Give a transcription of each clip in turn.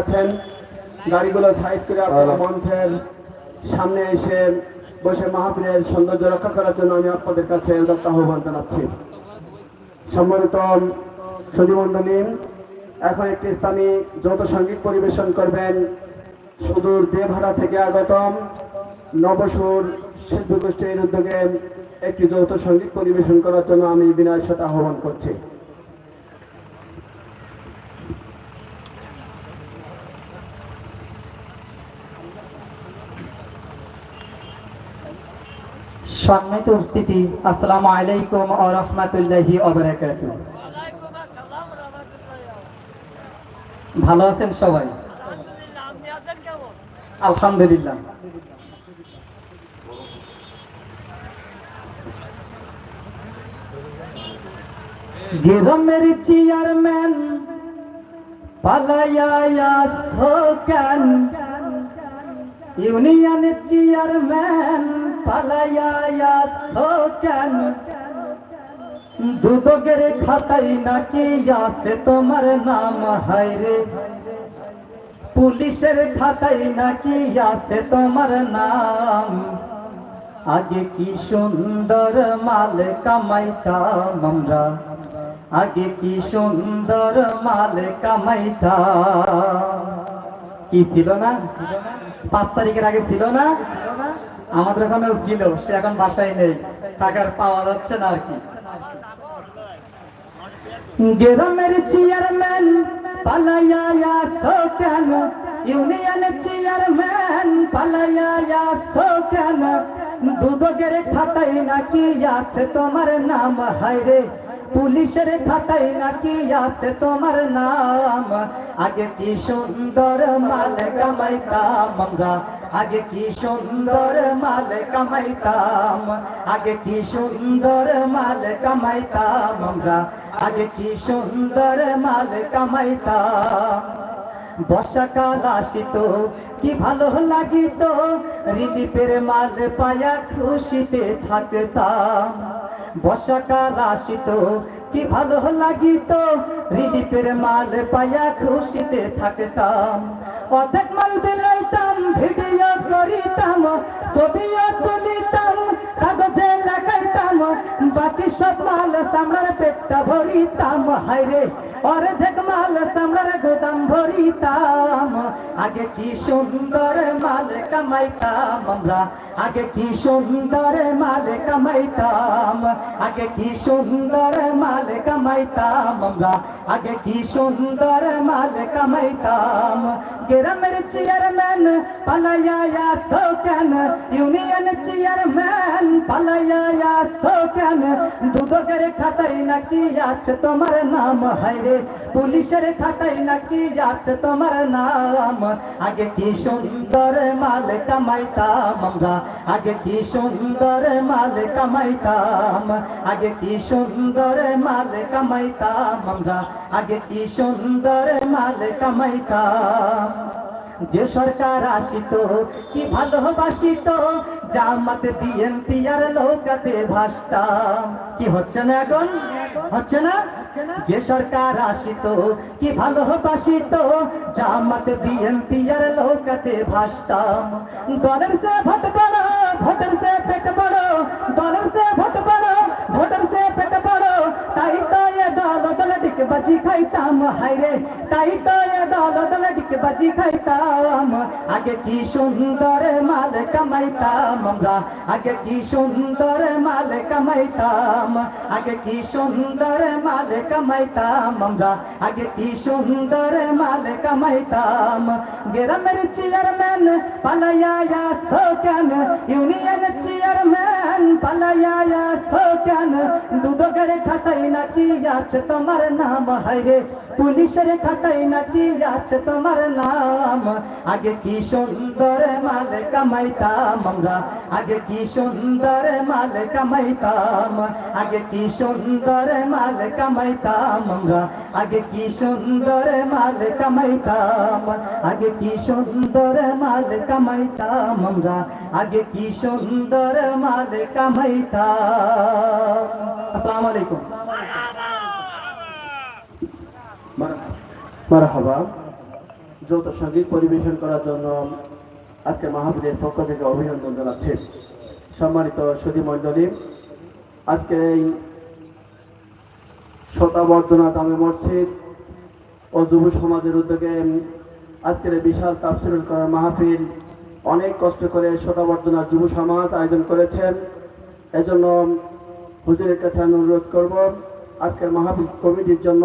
আছেন। গাড়িগুলো সাইড করে আপনারা মঞ্চের সামনে এসে বসে মাহফিলের সৌন্দর্য রক্ষা করার জন্য আমি আপনাদের কাছে আহ্বান জানাচ্ছি। সম্মানিত সুধীমণ্ডলী এখন একটি ইসলামী যৌথ সংগীত পরিবেশন করবেন সুদূর দেভাড়া থেকে আগতম নবসুর সিদ্ধ গোষ্ঠীর উদ্যোগে একটি যৌথ সংগীত পরিবেশন করার জন্য আমি বিনয়ের সাথে আহ্বান করছি। সম্মানিত উপস্থিতি, আসসালামু আলাইকুম ও রহমাতুল্লাহি ভালো আছেন সবাই? আলহামদুলিল্লাহ। গ্রামের চেয়ারম্যান পালাইয়া কেন? ইউনিয়ন চেয়ারম্যান পালাইয়া কেন? দুদকের খাতাই নাকি আছে তোমার নাম? হায়রে পুলিশের খাতাই নাকি আছে তোমার নাম? আগে কি সুন্দর মাল কামাইতাম আমরা? আগে কি সুন্দর মাল কামাইতাম? কি ছিল না? পাঁচ তারিখের আগে ছিল না? আমাদের ওখানেও ছিল, সে এখন বাসায় নেই টাকার পাওয়া যাচ্ছে না আর কি। গ্রামের চেয়ারম্যান পালাইয়া কেন? ইউনিয়ন চেয়ারম্যান পালাইয়া কেন? দুদকের খাতাই নাকি আছে তোমার নাম? হায়রে পুলিশের খাতাই নাকি আছে তোমার নাম? আগে কি সুন্দর মাল কামাইতাম আমরা? আগে কি সুন্দর মাল কামাইতাম? আগে কি সুন্দর মাল কামাইতাম আমরা? আগে কি সুন্দর মাল কামাইতাম? বর্ষাকাল আসিত, কি ভালো লাগিত? রিলিফের মাল পায়া খুশিতে থাকতাম। বর্ষাকাল আসিত কি ভালো লাগিত? রিলিফের মাল পায়া খুশিতে থাকতাম। অর্ধেক মাল বেলাইতাম, ভিডিও করিতাম, ছবিও তুলিতাম, কাগজে লাগাইতাম সব মাল সামলার পেটটা ভরিতাম হাইরে অর্ধেক মাল সামলার গোদাম ভরিতাম। আগে কি সুন্দর মাল কামাইতাম আমরা? আগে কি সুন্দর মাল কামাইতাম? আগে কি সুন্দর মাল কামাইতাম আমরা? আগে কি সুন্দর মাল কামাইতাম? গ্রামের চেয়ারম্যান পালাইয়া সো কেন? ইউনিয়ন চেয়ারম্যান পালাইয়া সো কেন? দুদকের খাতাই নাকি আছে তোমার নাম? হাইরে পুলিশের খাতাই নাকি আছে তোমার নাম? আগে কি সুন্দর মাল কামাইতাম আমরা? আগে কি সুন্দর মাল কামাইতাম? আগে কি সুন্দর মাল কামাইতাম আমরা? আগে কি সুন্দর মাল কামাইতাম? যে সরকার আসিত, কি ভালোবাসিত? জামাত, বিএনপি আর লোকাতে ভাসতাম। কি হচ্ছে না এখন? হচ্ছে না? যে সরকার আসিত, কি ভালোবাসিত? জামাত, বিএনপি আর লোকাতে ভাসতাম। দলের সে ভোট বড়, ভোটের সে পেট বড়, দলের সে ভোট বড় ভোটের সে পেট বড় তাই তো এ দল দল ডিকে বাজি খাইতাম হাইরে তাই তো এ দল দল ডিকে বাজি খাইতাম আগে কি সুন্দর মাল কামাইতাম আমরা আগে কি সুন্দর মাল কামাইতাম আগে কি সুন্দর মাল কামাইতাম আমরা আগে কি সুন্দর মাল কামাইতাম গ্রামের চেয়ারম্যান পালাইয়া সোকেন ইউনিয়ন চেয়ারম্যান পালাইয়া সোকেন দুদকের খাতাই নাকি আছে তোমার নাম হাইরে পুলিশের খাতাই নাকি আছে তোমার নাম? আগে কি সুন্দর মাল কামাইতাম আমরা? আগে কি সুন্দর মাল কামাইতাম? আগে কি সুন্দর মাল কামাইতাম আমরা? আগে কি সুন্দর মাল কামাইতাম? আগে কি সুন্দর মাল কামাইতাম আমরা? আগে কি সুন্দর মাল কামাইতাম? আসসালামু আলাইকুম। মারহাবা। যৌথ সংগীত পরিবেশন করার জন্য আজকে মাহবুদের পক্ষ থেকে অভিনন্দন জানাচ্ছি। সম্মানিত সুধী মণ্ডলী আজকে এই শতাবর্ধনা জামে মসজিদ ও যুব সমাজের উদ্যোগে আজকের বিশাল তাফসিরুল করার মাহফিল অনেক কষ্ট করে শতাবর্ধনা যুব সমাজ আয়োজন করেছেন। এজন্য হুজুরের কাছে আমি অনুরোধ করব, আজকের মাহফিল কমিটির জন্য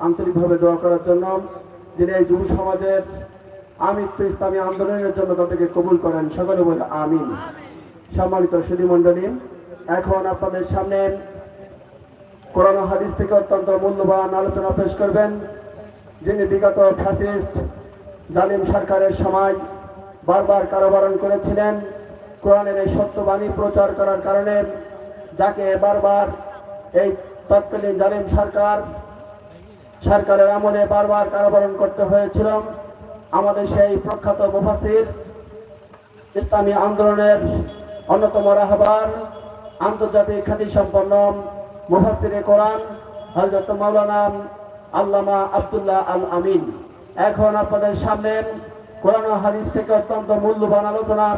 আন্তরিকভাবে দোয়া করার জন্য যিনি এই যুব সমাজের আমিত্ব ইসলামী আন্দোলনের জন্য তাদেরকে কবুল করেন সকলে বলে আমিন। সম্মানিত সুধী মণ্ডলী এখন আপনাদের সামনে কোরআন ও হাদিস থেকে অত্যন্ত মূল্যবান আলোচনা পেশ করবেন যিনি বিগত ফ্যাসিস্ট জালিম সরকারের সময় বারবার কারাবরণ করেছিলেন কোরআনের এই সত্যবাণী প্রচার করার কারণে যাকে বারবার এই তৎকালীন জালিম সরকার সরকারের আমলে বারবার কারাবরণ করতে হয়েছিল। আমাদের সেই প্রখ্যাত মুফাসির ইসলামী আন্দোলনের অন্যতম রাহবার, আন্তর্জাতিক খ্যাতি সম্পন্ন মুফাসিরে কোরআন হজরত মাওলানা আল্লামা আব্দুল্লাহ আল আমিন এখন আপনাদের সামনে কোরআন হাদিস থেকে অত্যন্ত মূল্যবান আলোচনা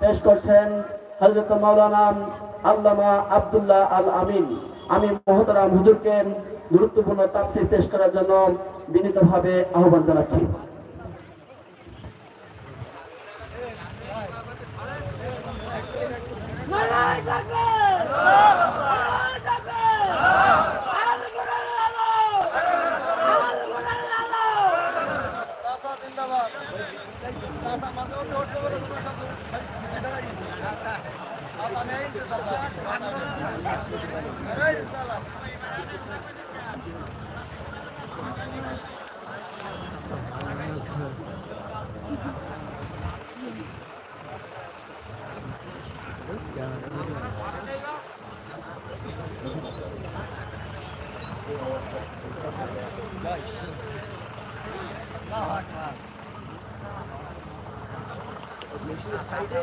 পেশ করছেন হজরত মাওলানা আল্লামা আব্দুল্লাহ আল আমিন আমি মহতরাম হুজুরকে গুরুত্বপূর্ণ তাফসির পেশ করার জন্য বিনীতভাবে আহ্বান জানাচ্ছি। সাইডে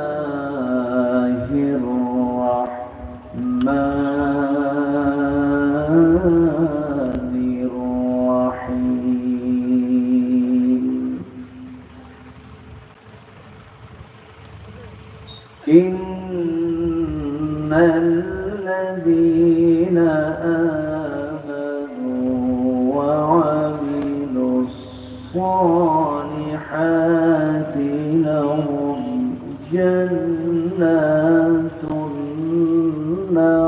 الصالحات لهم جنات النعيم.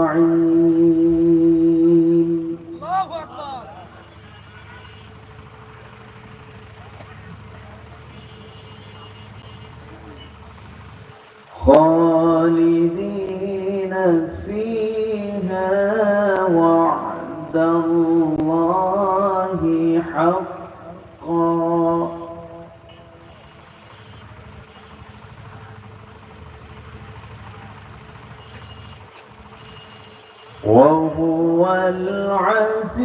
خالدين فيها وعد الله حقا وهو العزيز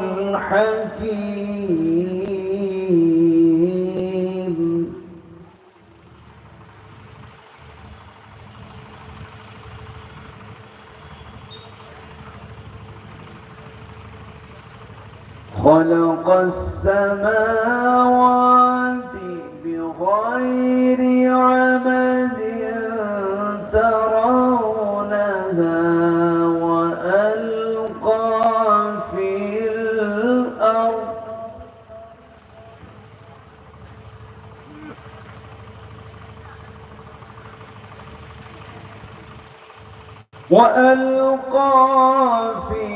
الحكيم. خلق السماوات بغير عمد ترونها وألقى في الأرض وألقى في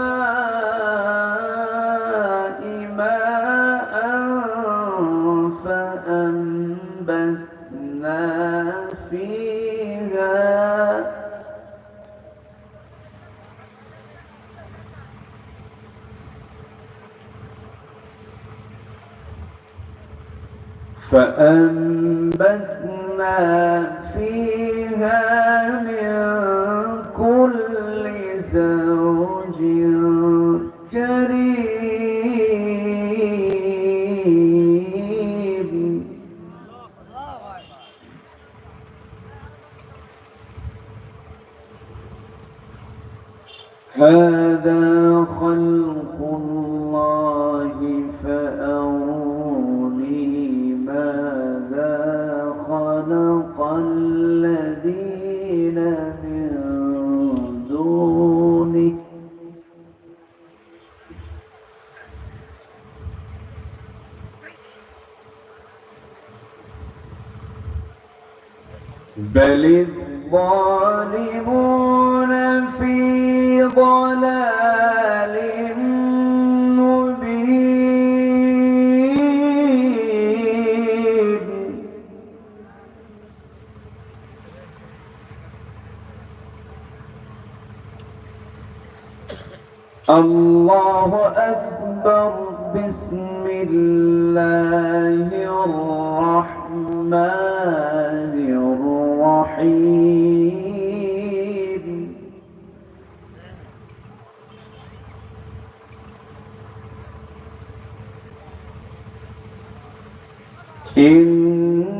فأنبتنا فيها من كل زوج كريم. هذا خلق بل الظالمون في ضلال مبين. الله أكبر. بسم الله الرحمن الرحيم إن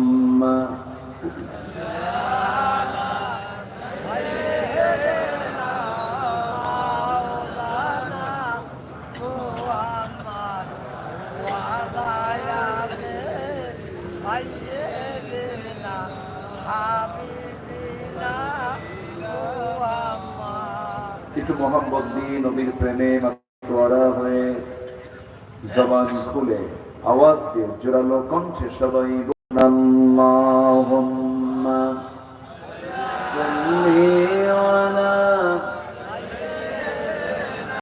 একটু মোহাম্মদ দিয়ে নবীর প্রেমে মাতোয়ারা হয়ে জবান খুলে আওয়াজ দিয়ে জোরালো কণ্ঠে সবাই